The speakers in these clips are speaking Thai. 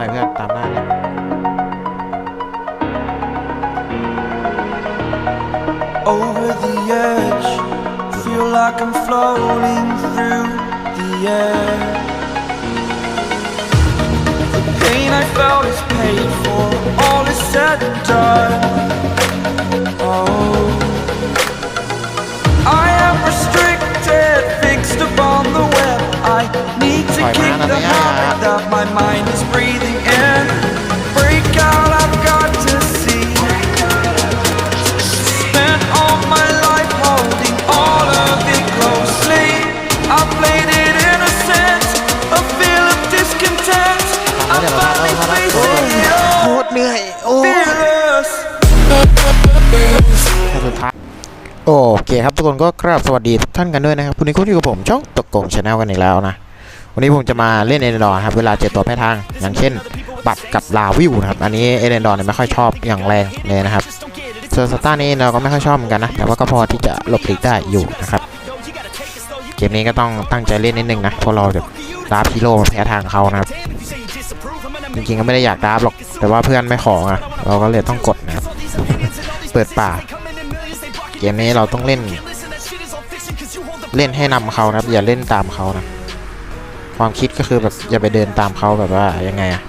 น่อยเพื่อนตามหน้าเลย over the edge. Feel like I'm floating through the air. The pain I felt is paid for, all is said and done. Oh, I am restricted, fixed upon the web. I need to Sorry, kick man, the I think I- habit that my mind is breathing in. Break out, I've got to see. Spent all my life holding all of it closely. I played it innocent, a feel of discontent. I finally faced it โค all, ตรเหนื่อย โอ้ fearless. สุดท้ายโอเคครับทุกคนก็กราบสวัสดีทุกท่านกันด้วยนะครับวันนี้คุณอยู่กับผมช่องตกกงชาแนลกันอีกแล้วนะ วันนี้ผมจะมาเล่นเอเดนดอร์ครับเวลาเจอตัวแพ้ทาง อย่างเช่น บัตรกับลาวิวนะครับ อันนี้เอเดนดอร์เนี่ยไม่ค่อยชอบอย่างแรงเลยนะครับส่วนสตาร์นี่เราก็ไม่ค่อยชอบเหมือนกันนะ แต่ว่าก็พอที่จะหลบหลีกได้อยู่นะครับ เกมนี้ก็ต้องตั้งใจเล่นนิดนึงนะเพราะเราจะดาบฮีโร่แพ้ทางเขานะครับ จริงๆก็ไม่ได้อยากดาบหรอก แต่ว่าเพื่อนไม่ขออะเราก็เลยต้องกดนะครับเปิดป่า เกมนี้เราต้องเล่น เล่นให้นำเขานะครับ อย่าเล่นตามเขานะ ความคิดก็คือแบบอย่าไปเดินตามเขาแบบว่ายังไงอะ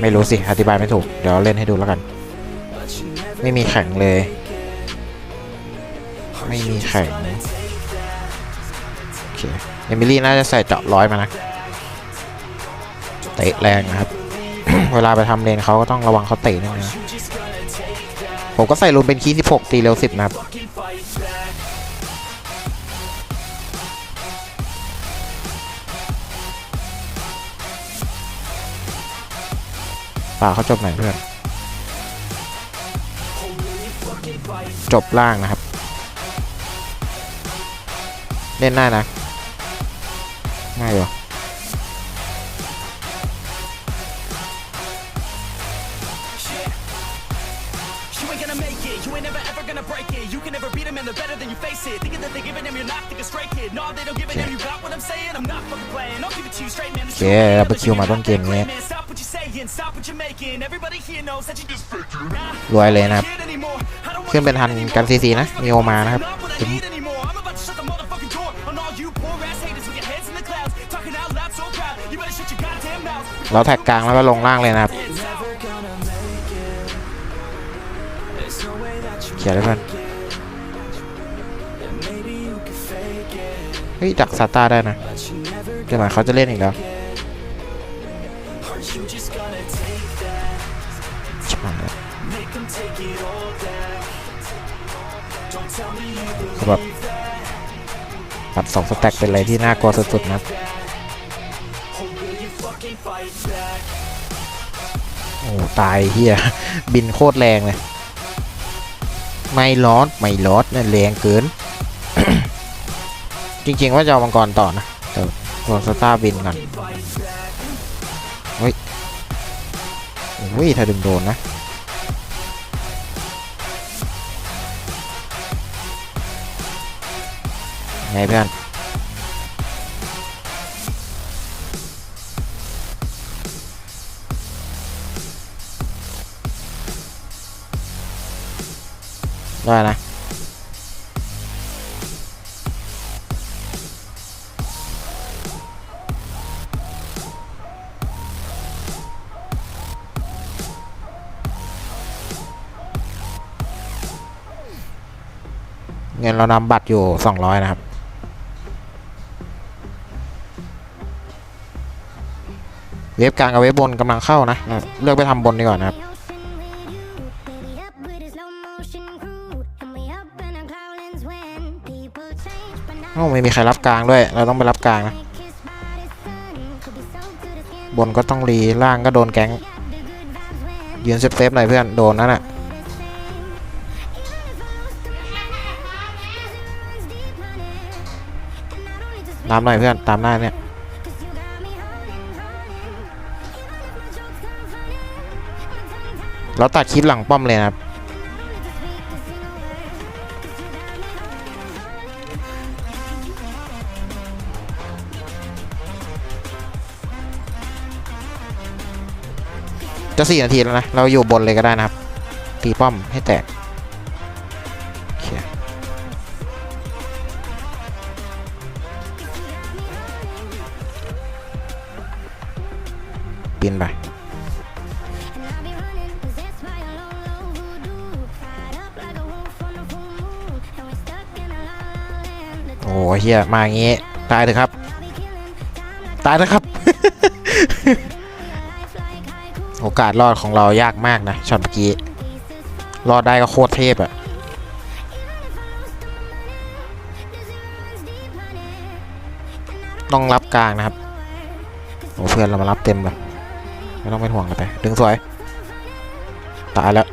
ไม่รู้สิ อธิบายไม่ถูก เดี๋ยวเล่นให้ดูแล้วกัน ไม่มีแข่งเลย ไม่มีแข่งโอเคเอมิลี่น่าจะใส่เจาะร้อยมานะเตะแรงนะครับ เวลาไปทำเลนเขาก็ต้องระวังเขาเตะนิดนึงนะผมก็ใส่รูนเป็นคีย์16ตีเร็ว10นะครับ ป่าเขาจบไหนเพื่อน จบล่างนะครับ เล่นได้นะ ง่ายอยู่ You ain't gonna make it, you ain't never ever gonna break it. You can never beat them and they're better than you face it. Thinking that they're giving them, you're not thinking straight, kid. No, they don't give a damn, you got what I'm saying? I'm not fucking playing, I'll give it to you straight, man. โอเคเราไปคิวมาต้นเกมนี้ รวยเลยนะครับ kid anymore. I don't ขึ้นเป็นทันกันซีซีนะ มีโอมานะครับ not what I need anymore. I'm about to shut the motherfucking door on all you poor ass haters with your heads in the clouds. Talking out loud so proud, you better shut your goddamn mouth. เราแท็กกลางแล้วก็ลงล่างเลยนะครับเขียนเลยเพื่อนเฮ้ยดักซาต้าได้นะเดี๋ยวหน่อยเขาจะเล่นอีกแล้ว คือแบบปัดสองสแต็กเป็นอะไรที่น่ากลัวสุดๆนะครับโอ้ตายเฮียบินโคตรแรงเลยไม่ลอดไม่ลอดนั่นแรงเกิน จริงๆว่าจะเอามังกรต่อนะแต่โดนสตาร์บินก่อนเฮ้ยโอ้ยถ้าดึงโดนนะ ไงเพื่อนได้นะเงินเรานำบัตรอยู่ 200 นะครับ เว็บกลางกับเว็บบนกำลังเข้านะเลือกไปทำบนดีกว่านะครับโอ้ไม่มีใครรับกลางด้วย เราต้องไปรับกลางนะ บนก็ต้องรีล่างก็โดนแก๊งยืนเซฟเซฟหน่อยเพื่อน โดนนั่นน่ะตามหน่อยเพื่อน ตามหน้าเนี่ย เราตัดคลิปหลังป้อมเลยนะครับ จะสี่นาทีแล้วนะ เราอยู่บนเลยก็ได้นะครับ ตีป้อมให้แตก เฮียมาอย่างงี้ ตายเถอะครับ ตายเถอะครับ โอกาสรอดของเรายากมากนะช็อตเมื่อกี้ รอดได้ก็โคตรเทพอะต้องรับกลางนะครับโอ้เพื่อนเรามารับเต็มเลยไม่ต้องเป็นห่วงกันไป ดึงสวย ตายแล้ว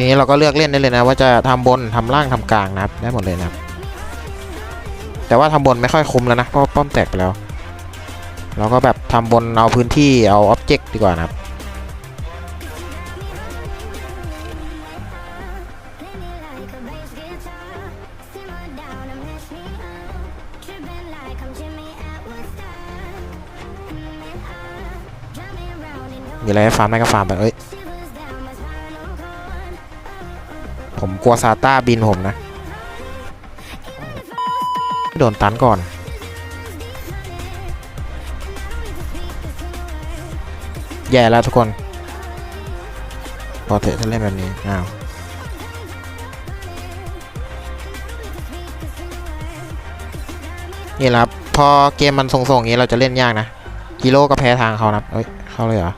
ทีนี้เราก็เลือกเล่นได้เลยนะ ว่าจะทำบนทำล่างทำกลางนะครับ ได้หมดเลยนะครับ แต่ว่าทำบนไม่ค่อยคุ้มแล้วนะเพราะป้อมแตกไปแล้ว เราก็แบบทำบนเอาพื้นที่เอาอ็อบเจกต์ดีกว่านะครับมีอะไรให้ฟาร์มได้ก็ฟาร์มไปเอ้ย ผมกลัวซาต้าบินผมนะ โดนตันก่อน แย่แล้วทุกคน พอเถอะถ้าเล่นแบบนี้ อ้าวนี่แหละครับ พอเกมมันทรงๆอย่างนี้เราจะเล่นยากนะ กิโลก็แพ้ทางเขานะเอ้ย เข้าเลยเหรอ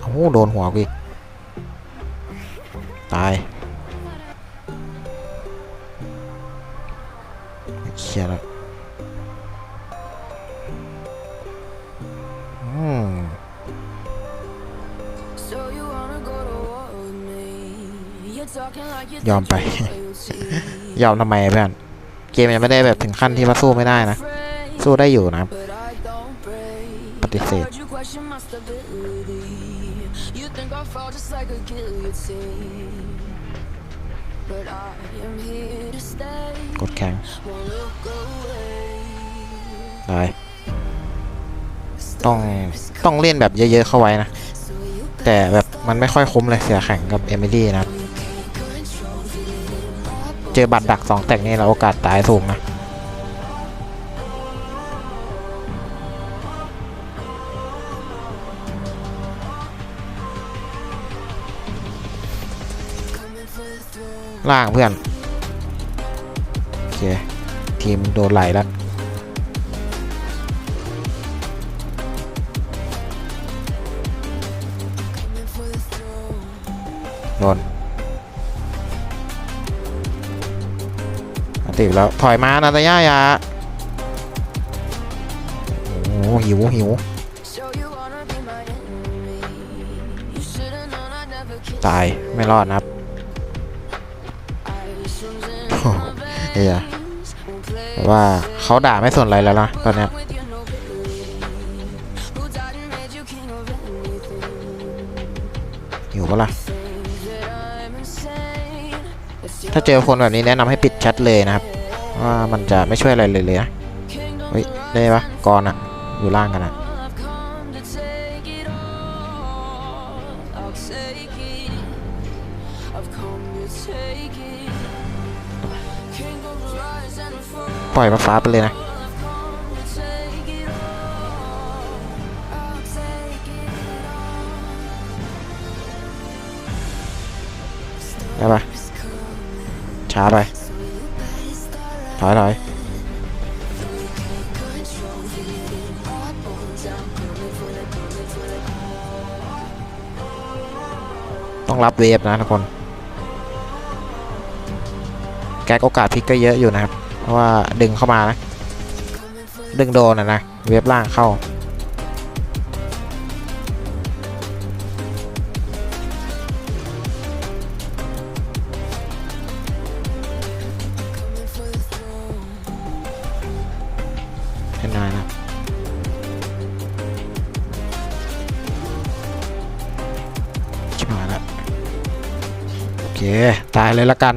โอ้โห โดนหัวกูอีก ตาย me? You're talking like you ยอมไป ยอมทำไมเพื่อน เกมยังไม่ได้แบบถึงขั้นที่ว่าสู้ไม่ได้นะ สู้ได้อยู่นะครับ But I don't break. ปฏิเสธ กดแข็ง Won't look away. ตายต้องต้องเล่นแบบเยอะๆเข้าไว้นะ So you แต่แบบมันไม่ค่อยคุ้มเลยเสียแข่งกับเอมิลี่นะครับเจอบัตรดักสองแตกนี่เราโอกาสตายสูงนะ ล่างเพื่อน โอเค ทีมโดนไหลแล้วโดนติดแล้ว ถอยมานาตาย่ายาโอ้หิวหิวตาย ไม่รอดนะครับ ว่าเขาด่าไม่สนอะไรแล้วนะตอนนี้อย with your nobility. Who died and made you king of anything? หิวปะล่ะ ถ้าเจอคนแบบนี้แนะนำให้ปิดแชทเลยนะครับ ว่ามันจะไม่ช่วยอะไรเลยเลยนะเฮ้ยได้ปะก่อนอะอยู่ล่างกันอะ ปล่อยมาฟ้าไปเลยนะ ได้ปะช้าไป ถอยถอยต้องรับเวฟนะทุกคน ก๊กโอกาสพลิกก็เยอะอยู่นะครับ เพราะว่าดึงเข้ามานะ ดึงโดนนะนะ เวฟล่างเข้าให้นายนะชิบหายแล้วโอเค ตายเลยละกัน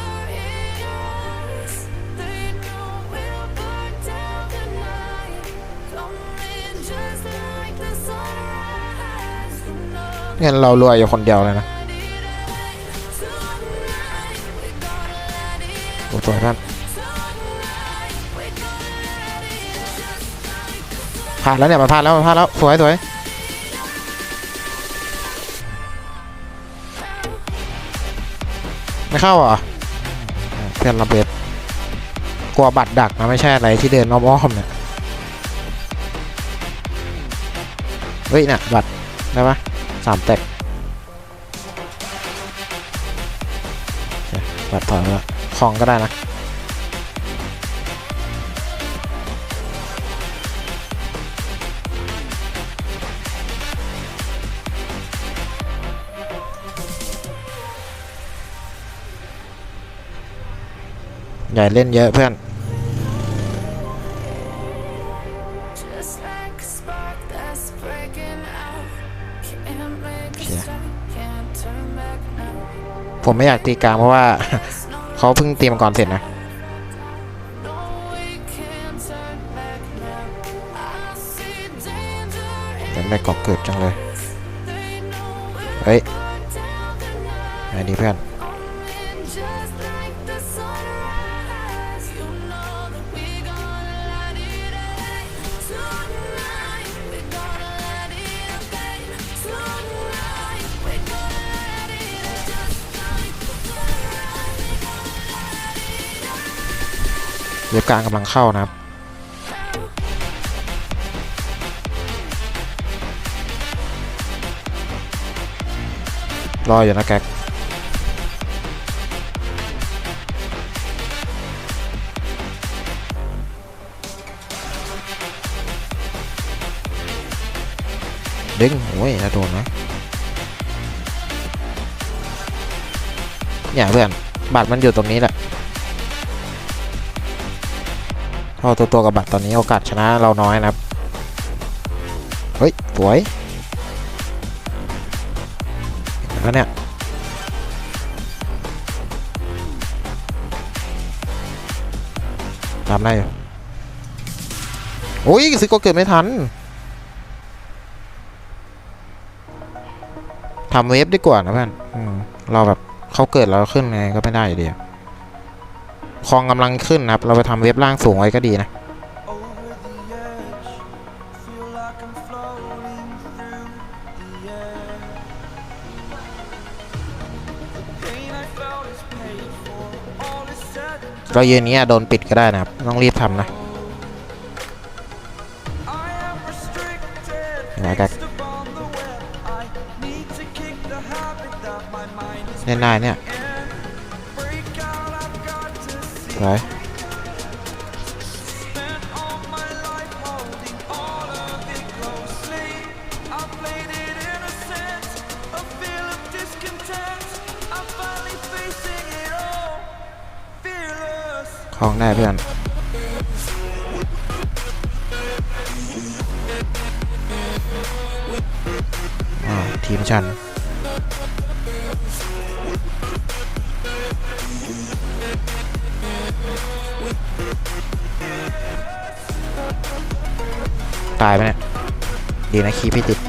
เงินเรารวยอยู่คนเดียวเลยนะโอ้สวยท่านผ่านแล้วเนี่ยมันผ่านแล้วมันผ่านแล้วสวยสวยไม่เข้าเหรอเพื่อนระเบิดกลัวบัตรดักนะไม่ใช่อะไรที่เดินอ้อมๆเนี่ยเฮ้ยน่ะบัตรได้ปะ สามแตกโอเคบัตรถอยแล้วของก็ได้นะใหญ่เล่นเยอะเพื่อน ผมไม่อยากตีกลางเพราะว่า เขาเพิ่งเตรียมก่อนเสร็จนะ แต่ไม่กอบเกิดจังเลย เฮ้ยอันนี้เพื่อน เว็บกลางกำลังเข้านะครับรออยู่นะแก๊กดึงโอ้ยถ้าโดนนะเนี่ยเพื่อนบัตรมันอยู่ตรงนี้แหละ เท่าตัวตัวกับบัตรตอนนี้โอกาสชนะเราน้อยนะครับ เฮ้ย สวยแล้วเนี่ยตามได้อยู่โอ้ยซิโก็เกิดไม่ทันทำเวฟดีกว่านะเพื่อนเราแบบเขาเกิดเราขึ้นไงก็ไม่ได้อยู่ดีอะ คลองกำลังขึ้นนะครับ เราไปทำเว็บล่างสูงไว้ก็ดีนะเรายืนนี้โดนปิดก็ได้นะครับ ต้องรีบทำนะนะแกเล่นได้เนี่ย ไหนของแน่เพื่อน ตายไหมเนี่ย ดีนะคีพี่ติด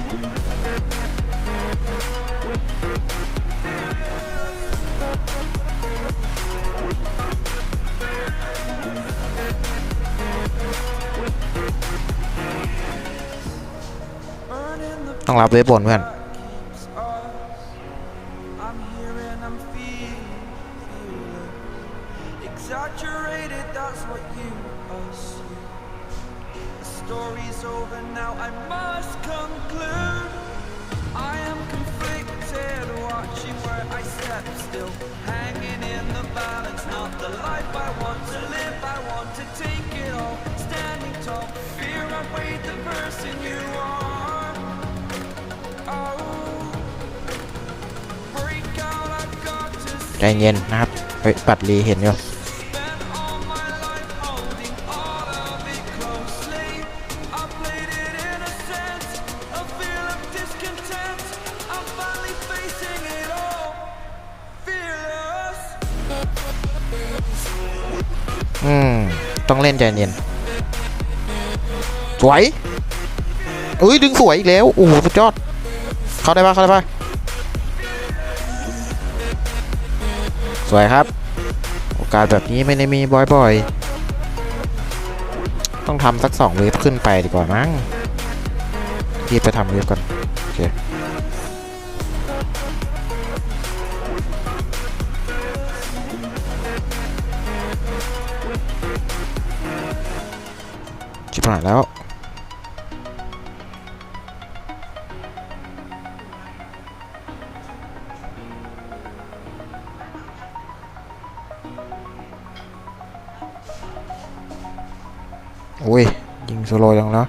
ต้องรับเวบบนเพื่อน ใจเย็นนะครับเฮ้ยปัดลีเห็นอยู่อืม ต้องเล่นใจเย็น สวยเอ้ย ดึงสวยอีกแล้ว โอ้โหสุดยอด เข้าได้ปะเข้าได้ปะ สวยครับ โอกาสแบบนี้ไม่ได้มีบ่อยๆ ต้องทำสักสองเวฟขึ้นไปดีกว่ามั้งรีบไปทำเวฟก่อนโอเคชิบหายแล้ว ยิงโซโลยังเนาะ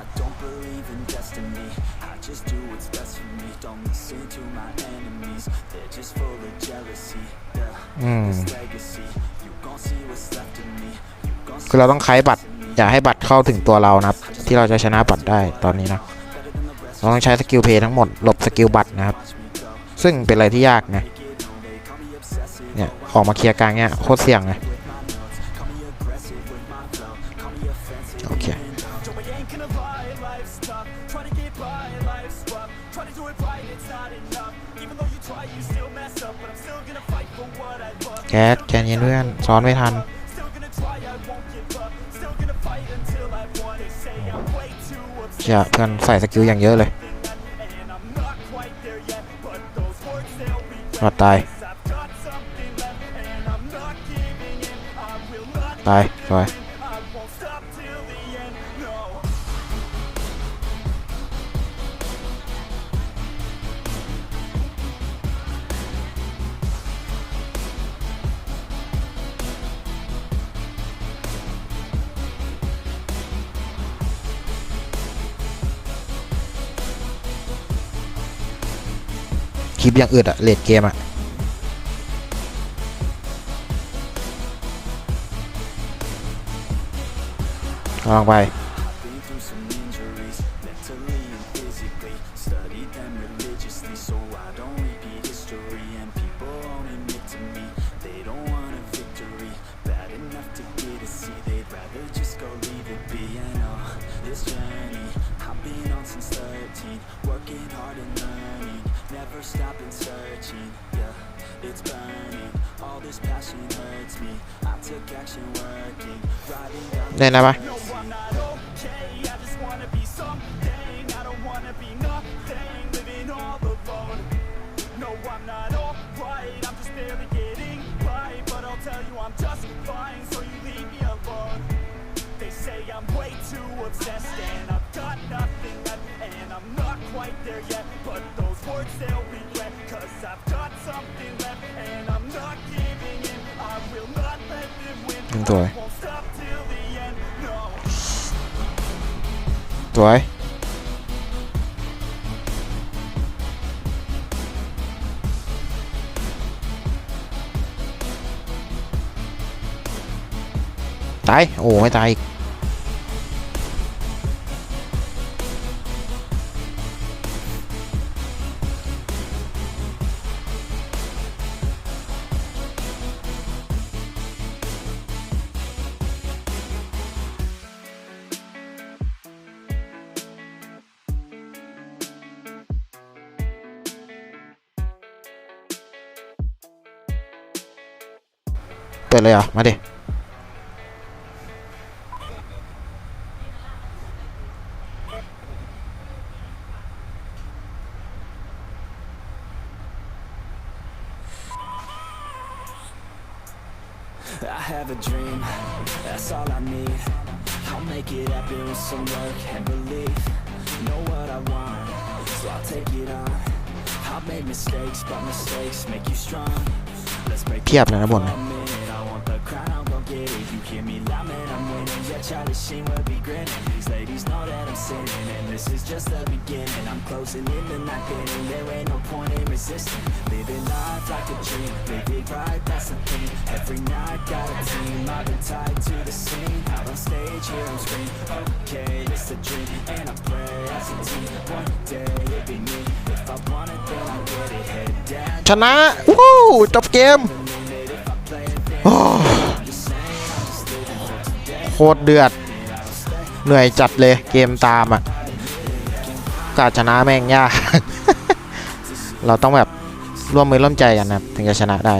I don't believe in destiny. I just do what's best for me. Don't listen to my enemies. They're just full of jealousy. Yeah, อืม คือเราต้องใช้บัตร อย่าให้บัตรเข้าถึงตัวเรานะที่เราจะชนะบัตรได้ตอนนี้นะเราต้องใช้สกิลเพย์ทั้งหมดหลบสกิลบัตรนะครับ ซึ่งเป็นอะไรที่ยากไงเนี่ยออกมาเคลียร์กลางเนี่ยโคตรเสี่ยงไงโอเคแก๊สแกนเย็นเพื่อนซ้อนไม่ทัน เชี่ยเพื่อนใส่สกิลอย่างเยอะเลยรอดตาย ตายไป ลิปยังอึดอะเลดเกมอะลองไป way too obsessed. And I've got nothing left. And I'm not quite there yet. But those words they'll regret. The end. No. สวยตาย โอ้ไม่ตายอีก เลยเหรอ มาดิเพียบเลยนะบน get it. You hear me loud, man, I'm winning. Yeah, Charlie Sheen will be grinning. These ladies know that I'm sinning, and this is just the beginning. I'm closing in the night inning. There ain't no point in resisting. Living life like a dream, live it right, that's the thing. Every night got a team, I've been tied to the scene. Out on stage, here on screen. Okay, it's a dream, and I pray as a team. One day it'll be me. If I want it, then I'll get it. Head down. ชนะวู้จบเกมโอ้ โคตรเดือด เหนื่อยจัดเลยเกมตามอะกาชนะแม่งยาก เราต้องแบบร่วมมือร่วมใจกันนะถึงจะชนะได้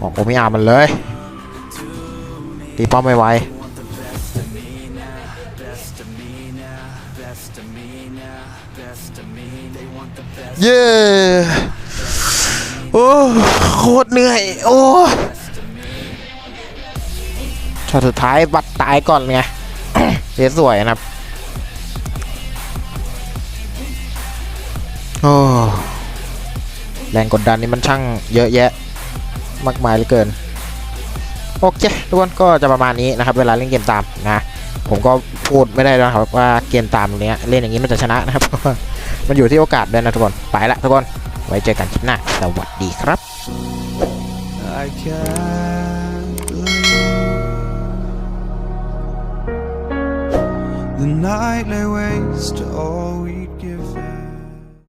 ออกโอมิอามันเลยตีป้อมไม่ไวเย้ โอ้ โคตรเหนื่อย โอ้ ช็อตสุดท้ายบัตรตายก่อนไงเสียสวยนะครับโอ้แรงกดดันนี่มันช่างเยอะแยะ มากมายเหลือเกิน โอเคทุกคนก็จะประมาณนี้นะครับ เวลาเล่นเกมตามนะผมก็พูดไม่ได้แล้วนะครับว่าเกมตามเนี้ยเล่นอย่างนี้มันจะชนะนะครับ มันอยู่ที่โอกาสด้วยนะทุกคน ไปละทุกคน ไว้เจอกันคลิปหน้า สวัสดีครับ the night lay waste all we